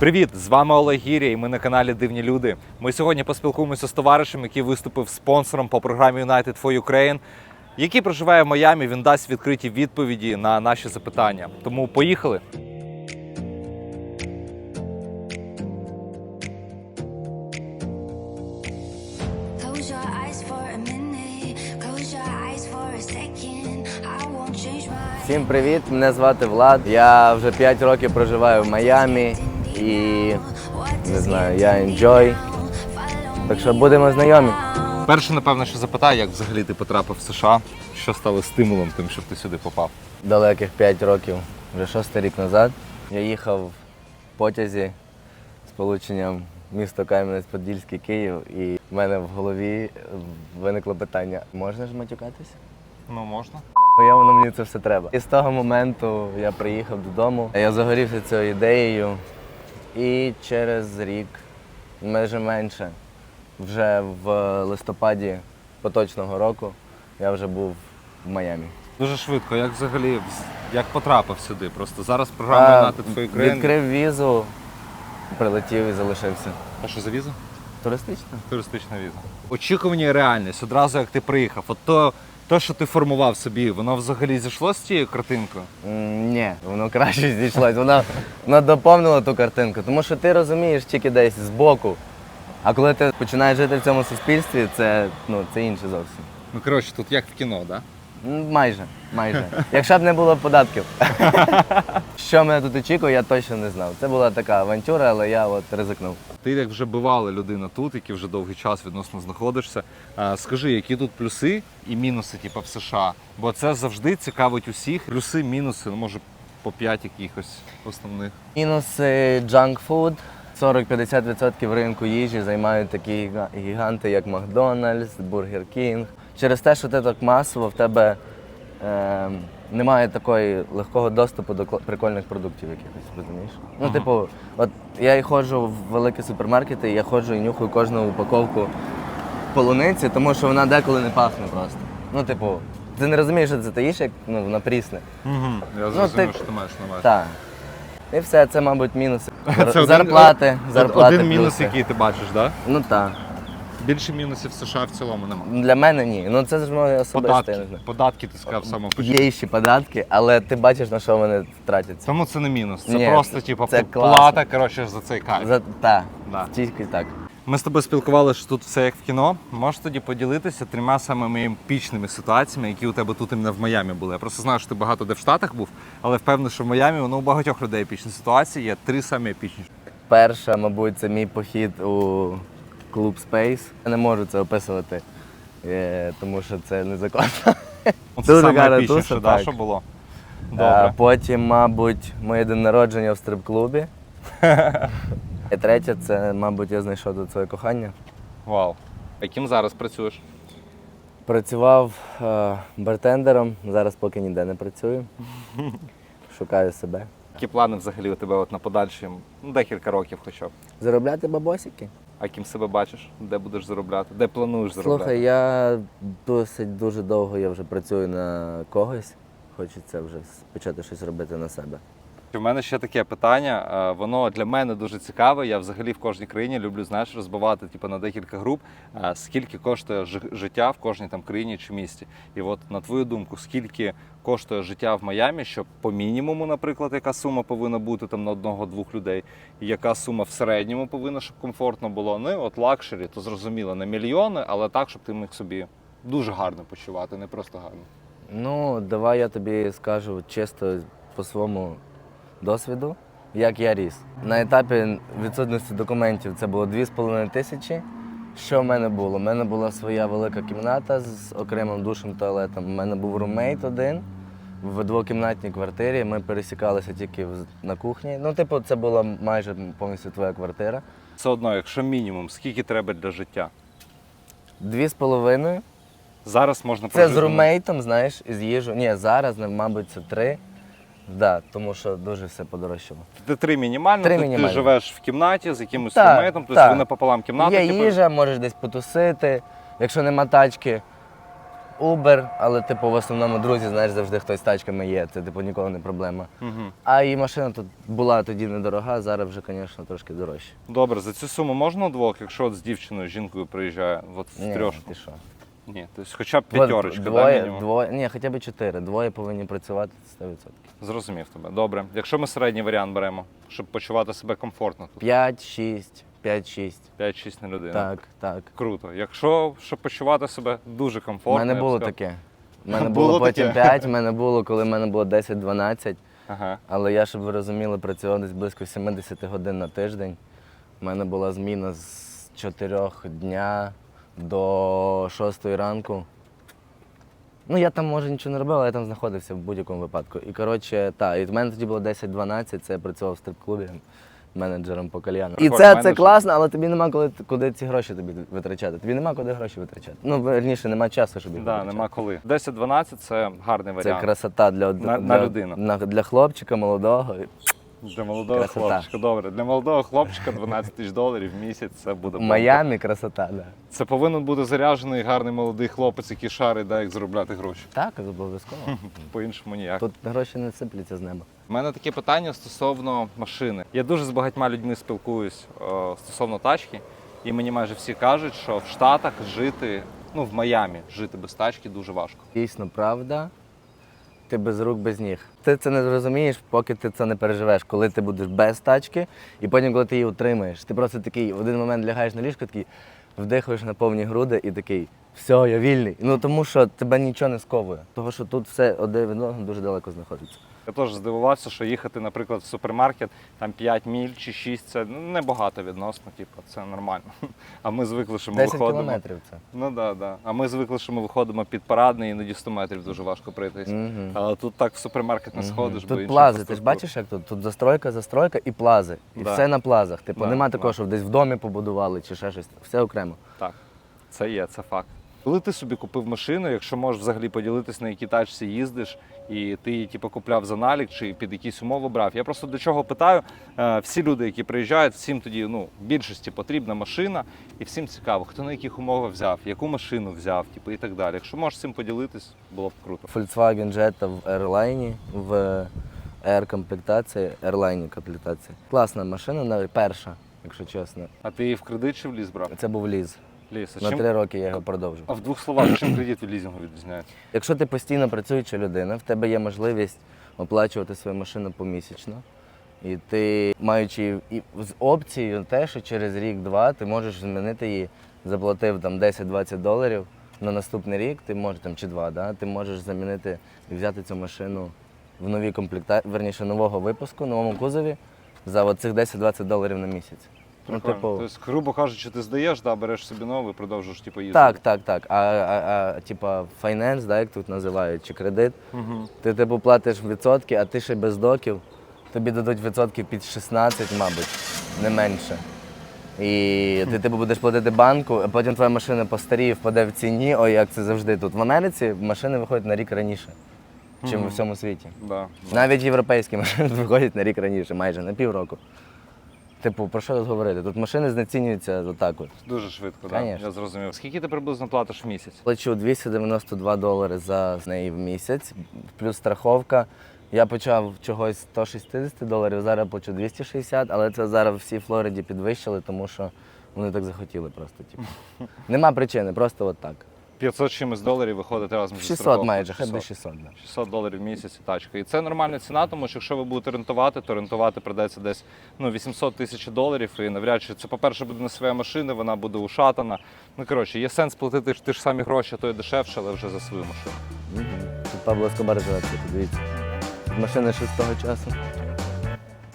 Привіт! З вами Олег Гіря і ми на каналі Дивні Люди. Ми сьогодні поспілкуємося з товаришем, який виступив спонсором по програмі United for Ukraine, який проживає в Майамі. Він дасть відкриті відповіді на наші запитання. Тому поїхали. Всім привіт! Мене звати Влад. Я вже 5 років проживаю в Майамі і не знаю, я enjoy. Так що будемо знайомі. Перше, напевно, що запитаю, як взагалі ти потрапив в США, що стало стимулом тим, щоб ти сюди попав. Далеких 5 років, вже шостий рік назад. Я їхав в потязі з полученням місто Кам'янець-Подільський, Київ, і в мене в голові виникло питання: можна ж матюкатися? Ну можна. Нахуя воно мені це все треба. І з того моменту я приїхав додому. Я загорівся цією ідеєю. І через рік, майже менше, вже в листопаді поточного року я вже був в Майамі. Дуже швидко. Як взагалі як потрапив сюди? Просто зараз програма А, United for Відкрив візу, прилетів і залишився. А що за віза? Туристично? Туристична віза. Очікування і реальність одразу як ти приїхав. От то, то, що ти формував собі, воно взагалі зійшло з цією картинкою? М, Ні, воно краще зійшлось. Воно, вона доповнило ту картинку. Тому що ти розумієш тільки десь збоку. А коли ти починаєш жити в цьому суспільстві, це, ну, це інше зовсім. Ну коротше, тут як в кіно, так? Да? Майже, майже. Якщо б не було податків. Що мене тут очікує, я точно не знав. Це була така авантюра, але я от ризикнув. Ти як вже бивала людина тут, який вже довгий час відносно знаходишся. Скажи, які тут плюси і мінуси, типу, в США? Бо це завжди цікавить усіх. Плюси, мінуси, ну може по 5 якихось основних. Мінуси junk food. 40-50% ринку їжі займають такі гіганти, як Макдональдс, Бургер Кінг. Через те, що ти так масово, в тебе е, немає такої легкого доступу до прикольних продуктів якихось, розумієш? Ну, Ага. типу, от я і ходжу в великі супермаркети, і я ходжу і нюхаю кожну упаковку полуниці, тому що вона деколи не пахне просто. Ну, типу, ти не розумієш, що це ти їш, як ну, вона прісне. Угу. Я Ну, зрозумів, ти- що ти маєш на увазі. Так. І все, це, мабуть, мінуси. Це один- зарплати, зарплати. Один мінус, плюси. який ти бачиш, так? Да? Ну так. Більше мінусів в США в цілому немає. Для мене ні. Ну це ж моє особисте, я Податки, знаю. податки ти сказав саме початку. Є ще податки, але ти бачиш, на що вони тратяться. Тому це не мінус. Це Ні, просто типу, це плата коротше, за цей кайф. За, та, Да. тільки так. Ми з тобою спілкувалися, що тут все як в кіно. Можеш тоді поділитися трьома самими епічними ситуаціями, які у тебе тут іменно в Майамі були. Я просто знаю, що ти багато де в Штатах був, але впевнений, що в Майамі воно у багатьох людей епічні ситуації. Є три самі епічні. Перша, мабуть, це мій похід у клуб Space. Я не можу це описувати, е, тому що це незаконно. Це Дуже саме туса, так. що було. А Добре. потім, мабуть, моє день народження в стрип-клубі. І третє, це, мабуть, я знайшов тут своє кохання. Вау. А Яким зараз працюєш? Працював е, бартендером, зараз поки ніде не працюю. Шукаю себе. Які плани взагалі у тебе от на подальші ну, декілька років хоча б? Заробляти бабосики. А ким себе бачиш? Де будеш заробляти? Де плануєш заробляти? Слухай, я досить дуже довго я вже працюю на когось. Хочеться вже почати щось робити на себе. У мене ще таке питання. е, Воно для мене дуже цікаве. Я взагалі в кожній країні люблю знаєш, розбивати типу, на декілька груп, е, скільки коштує життя в кожній там країні чи місті. І от на твою думку, скільки коштує життя в Майамі, щоб по мінімуму, наприклад, яка сума повинна бути там на одного-двох людей, і яка сума в середньому повинна, щоб комфортно було. Ну от лакшері, то зрозуміло, не мільйони, але так, щоб ти міг собі дуже гарно почувати, не просто гарно. Ну, давай я тобі скажу чисто по своєму досвіду, як я ріс. На етапі відсутності документів це було 2,5 тисячі. Що в мене було? У мене була своя велика кімната з окремим душем туалетом. У мене був румейт один в двокімнатній квартирі. Ми пересікалися тільки на кухні. Ну, типу, це була майже повністю твоя квартира. Все одно, якщо мінімум, скільки треба для життя? Дві з половиною. Зараз можна Це з румейтом, знаєш, із їжу. Ні, зараз, мабуть, це три. Да, тому що дуже все подорожчало. Ти три мінімально, Три ти, мінімально. ти живеш в кімнаті з якимось Так, румейтом, тобто так. ви напополам кімната. Є типу, їжа, можеш десь потусити. Якщо нема тачки, Uber, але типу в основному друзі, знаєш, завжди хтось з тачками є. Це типу ніколи не проблема. Угу. А і машина тут була тоді недорога, зараз вже, звісно, трошки дорожче. Добре, за цю суму можна удвох, якщо от з дівчиною, з жінкою приїжджає, от в Ні, трьошку? ти що? Ні, тобто хоча б п'ятерочка, да, двоє, мінімум? двоє, ні, хоча б чотири. Двоє повинні працювати 100%. Зрозумів тебе. Добре. Якщо ми середній варіант беремо, щоб почувати себе комфортно тут. 5, 6, 5, 6. 5-6 на людину. Так, так. Круто. Якщо щоб почувати себе дуже У комфортно. мене я б було сказав- таке. У мене Було було потім таке? 5, у мене було, коли в мене було 10-12. Ага. Але я, щоб ви розуміли, працював десь близько 70 годин на тиждень. У мене була зміна з 4 дня до 6 ранку. Ну, я там, може, нічого не робив, але я там знаходився в будь-якому випадку. І коротше, так, і в мене тоді було 10-12, це я працював в стрип-клубі менеджером по кальяну. І це, це класно, але тобі нема коли, куди ці гроші тобі витрачати. Тобі нема куди гроші витрачати. Ну, верніше, нема часу, щоб їх Да, витрачати. нема коли. 10-12 це гарний Це варіант. красота для, од- На- для, на людину. на- для хлопчика молодого. Для молодого Красота. хлопчика. Добре. Для молодого хлопчика 12 тисяч доларів в місяць це буде. Майамі красота, так. Да. Це повинен бути заряджений гарний молодий хлопець, який шарить, да, як заробляти гроші. Так, обов'язково. По-іншому ніяк. Тут гроші не сипляться з неба. У мене таке питання стосовно машини. Я дуже з багатьма людьми спілкуюсь е, стосовно тачки, і мені майже всі кажуть, що в Штатах жити, ну в Майамі жити без тачки дуже важко. Дійсно, правда. Ти без рук, без ніг. Ти це не зрозумієш, поки ти це не переживеш, коли ти будеш без тачки, і потім, коли ти її утримаєш. Ти просто такий в один момент лягаєш на ліжко, такий вдихаєш на повні груди і такий, все, я вільний. Ну тому що тебе нічого не сковує. Тому що тут все один від одного дуже далеко знаходиться. Я теж здивувався, що їхати, наприклад, в супермаркет там 5 міль чи 6 це небагато відносно, типу, це нормально. А ми звикли, що ми 10 виходимо. кілометрів це. Ну да, да. А ми звикли, що ми виходимо під парадний, іноді 100 метрів дуже важко пройтись. Мгм. Але тут так в супермаркет не сходиш, бо Тут інша плази, ти ж інфраструктура. бачиш, як тут? Тут застройка, застройка і плази. І Да. все на плазах. Типу, Да, нема да. такого, що десь в домі побудували чи ще щось. Все окремо. Так, це є, це факт. Коли ти собі купив машину, якщо можеш взагалі поділитись, на якій тачці їздиш, і ти її типу, купляв за налік чи під якісь умови брав. Я просто до чого питаю, е, всі люди, які приїжджають, всім тоді ну, в більшості потрібна машина, і всім цікаво, хто на яких умовах взяв, яку машину взяв, типу, і так далі. Якщо можеш цим поділитись, було б круто. Volkswagen Jetta в Airline, в Air комплектації, Airline комплектації. Класна машина, навіть перша, якщо чесно. А ти її в кредит чи в ліз брав? Це був ліз. Ліс, На три роки я його продовжив. А в двох словах, чим кредит від лізингу відрізняється? Якщо ти постійно працююча людина, в тебе є можливість оплачувати свою машину помісячно. І ти, маючи і з опцією те, що через рік-два ти можеш змінити її, заплатив там 10-20 доларів на наступний рік, ти можеш там чи два, да, ти можеш замінити і взяти цю машину в новій комплектації, верніше нового випуску, новому кузові за оцих 10-20 доларів на місяць. Ну, Прикольно. типу, Тобто, грубо кажучи, ти здаєш, да, береш собі новий, продовжуєш типу, їздити. так, так, так. А, а, а типа файненс, да, як тут називають, чи кредит, Угу. ти типу платиш відсотки, а ти ще без доків, тобі дадуть відсотки під 16, мабуть, не менше. І ти типу будеш платити банку, а потім твоя машина постаріє, впаде в ціні. Ой, як це завжди тут. В Америці машини виходять на рік раніше, ніж у всьому світі. Да, да. Навіть європейські машини виходять на рік раніше, майже на півроку. Типу, про що тут говорити? Тут машини знецінюються отак от. Дуже швидко, так? Конечно. Я зрозумів. Скільки ти приблизно платиш в місяць? Плачу 292 долари за неї в місяць, плюс страховка. Я почав чогось 160 доларів, зараз плачу 260, але це зараз всі Флориді підвищили, тому що вони так захотіли просто. Типу. Нема причини, просто от так. 500 чимось доларів виходить разом зі 600 страховкою. майже, хай 600. би 600. Да. 600 доларів в місяць і тачка. І це нормальна ціна, тому що якщо ви будете рентувати, то рентувати придеться десь ну, 800 тисяч доларів. І навряд чи це, по-перше, буде не своя машина, вона буде ушатана. Ну, коротше, є сенс платити ті ж самі гроші, то й дешевше, але вже за свою машину. Угу. Тут Пабло Ескобар живе, дивіться. Тут машини ще з того часу.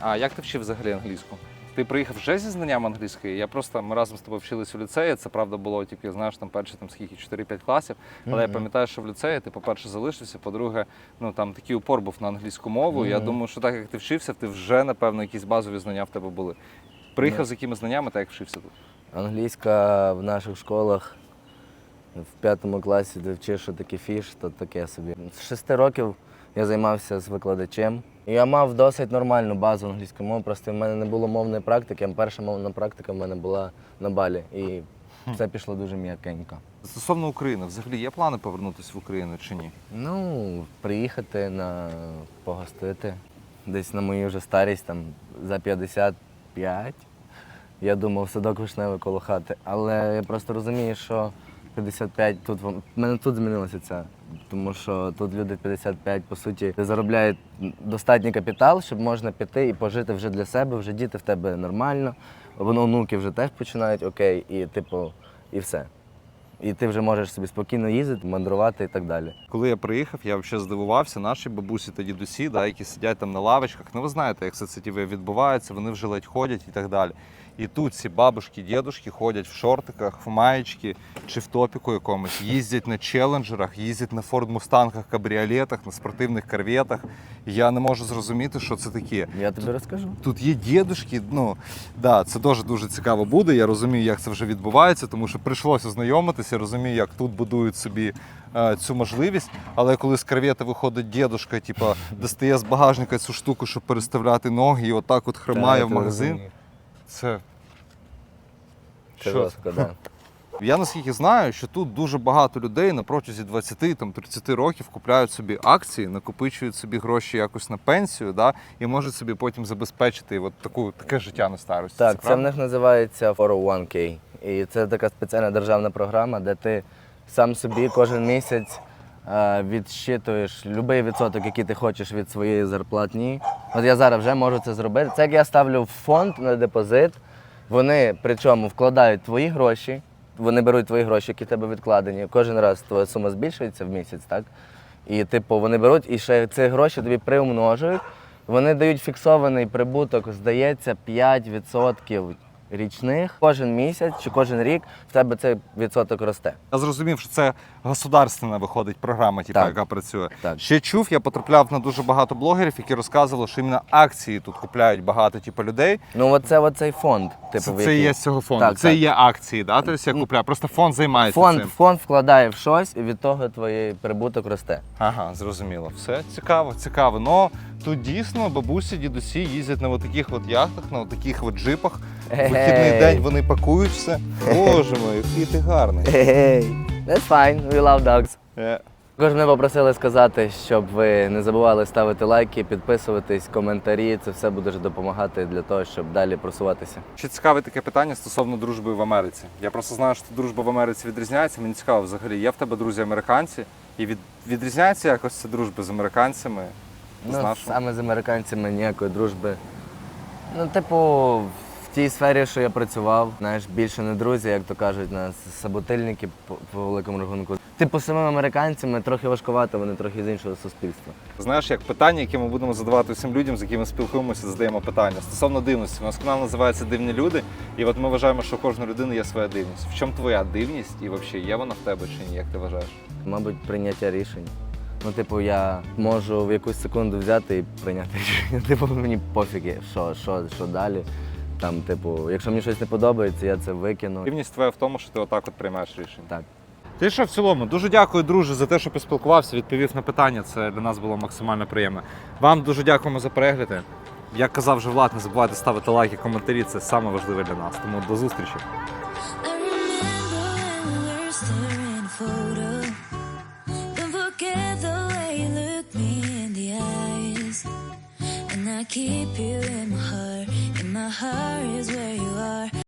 А як ти вчив взагалі англійську? Ти приїхав вже зі знанням англійської. Я просто ми разом з тобою вчились у ліцеї. Це правда було тільки знаєш там перші там скільки 4-5 класів. Але я пам'ятаю, що в ліцеї ти, по-перше, залишився, по-друге, ну там такий упор був на англійську мову. Я думаю, що так як ти вчився, ти вже напевно якісь базові знання в тебе були. Приїхав Ну. з якими знаннями, так як вчився тут. Англійська в наших школах в п'ятому класі, де вчиш, що таке фіш, то таке собі. З шести років я займався з викладачем. Я мав досить нормальну базу англійської мови, просто в мене не було мовної практики, перша мовна практика в мене була на балі. І це пішло дуже м'якенько. Стосовно України, взагалі є плани повернутися в Україну чи ні? Ну, приїхати на погостити. Десь на мою вже старість, там за 55. Я думав, садок вишневий коло хати. Але я просто розумію, що 55 тут в мене тут змінилося це. Тому що тут люди 55, по суті, заробляють достатній капітал, щоб можна піти і пожити вже для себе, вже діти в тебе нормально, воно онуки вже теж починають окей, і типу, і все. І ти вже можеш собі спокійно їздити, мандрувати і так далі. Коли я приїхав, я взагалі здивувався. Наші бабусі та дідусі, да, які сидять там на лавочках. Ну ви знаєте, як ті відбувається, вони вже ледь ходять і так далі. І тут ці бабушки, дідушки ходять в шортиках, в маєчки чи в топіку якомусь, їздять на челенджерах, їздять на Форд Мустангах, кабріолетах, на спортивних корветах. Я не можу зрозуміти, що це таке. Я тобі розкажу. Тут є дідушки, ну да, це дуже дуже цікаво буде. Я розумію, як це вже відбувається, тому що прийшлося знайомитися, розумію, як тут будують собі е, цю можливість. Але коли з карвети виходить дідушка, типу, достає з багажника цю штуку, щоб переставляти ноги, і отак от хримає Так, в магазин. розумію. Це. Це жорстко, да. Я наскільки знаю, що тут дуже багато людей на протязі 20-30 років купляють собі акції, накопичують собі гроші якось на пенсію, да, і можуть собі потім забезпечити от таку, таке життя на старості. Так, це в правда? них називається 401k. І це така спеціальна державна програма, де ти сам собі кожен місяць е, відщитуєш будь-який відсоток, який ти хочеш від своєї зарплатні. От я зараз вже можу це зробити. Це як я ставлю в фонд на депозит. Вони причому вкладають твої гроші, вони беруть твої гроші, які тебе відкладені. Кожен раз твоя сума збільшується в місяць, так? І типу вони беруть і ще ці гроші тобі приумножують. Вони дають фіксований прибуток, здається, 5% річних. Кожен місяць чи кожен рік в тебе цей відсоток росте. Я зрозумів, що це государственна виходить програма, типу, Так. яка працює. Так. Ще чув, я потрапляв на дуже багато блогерів, які розказували, що іменно акції тут купляють багато типу, людей. Ну, оце оцей фонд. Типу, це в це який- є з цього фонду. Так, це так. є акції, да? тобто я купляю. Просто фонд займається Фонд, цим. фонд вкладає в щось, і від того твій прибуток росте. Ага, зрозуміло. Все цікаво, цікаво. Ну тут дійсно бабусі, дідусі їздять на таких от яхтах, на таких от джипах. Вихідний день вони пакують все. Боже мой, який ти гарний. Hey, that's fine, we love dogs. Е, Також мене попросили сказати, щоб ви не забували ставити лайки, підписуватись, коментарі. Це все буде допомагати для того, щоб далі просуватися. Ще цікаве таке питання стосовно дружби в Америці. Я просто знаю, що дружба в Америці відрізняється. Мені цікаво взагалі, є в тебе друзі американці, і від, відрізняється якось ця дружба з американцями? з Ну, нашими? саме з американцями ніякої дружби. Ну, типу, в тій сфері, що я працював, знаєш, більше не друзі, як то кажуть, нас саботильники по, по великому рахунку. Типу, з самими американцями трохи важкувато, вони трохи з іншого суспільства. Знаєш, як питання, яке ми будемо задавати всім людям, з якими спілкуємося, задаємо питання. Стосовно дивності, у нас канал називається Дивні люди, і от ми вважаємо, що у кожної людини є своя дивність. В чому твоя дивність і взагалі є вона в тебе чи ні? Як ти вважаєш? Мабуть, прийняття рішень. Ну, типу, я можу в якусь секунду взяти і прийняти рішення. Типу, мені пофіг, є, що, що, що далі. Там, типу, якщо мені щось не подобається, я це викину. Дивність твоя в тому, що ти отак от приймаєш рішення. Так. Ти що в цілому? Дуже дякую, друже, за те, що поспілкувався, відповів на питання. Це для нас було максимально приємно. Вам дуже дякуємо за перегляди. Як казав вже Влад, не забувайте ставити лайки, коментарі. Це саме важливе для нас. Тому до зустрічі. Keep you in my heart. My heart is where you are.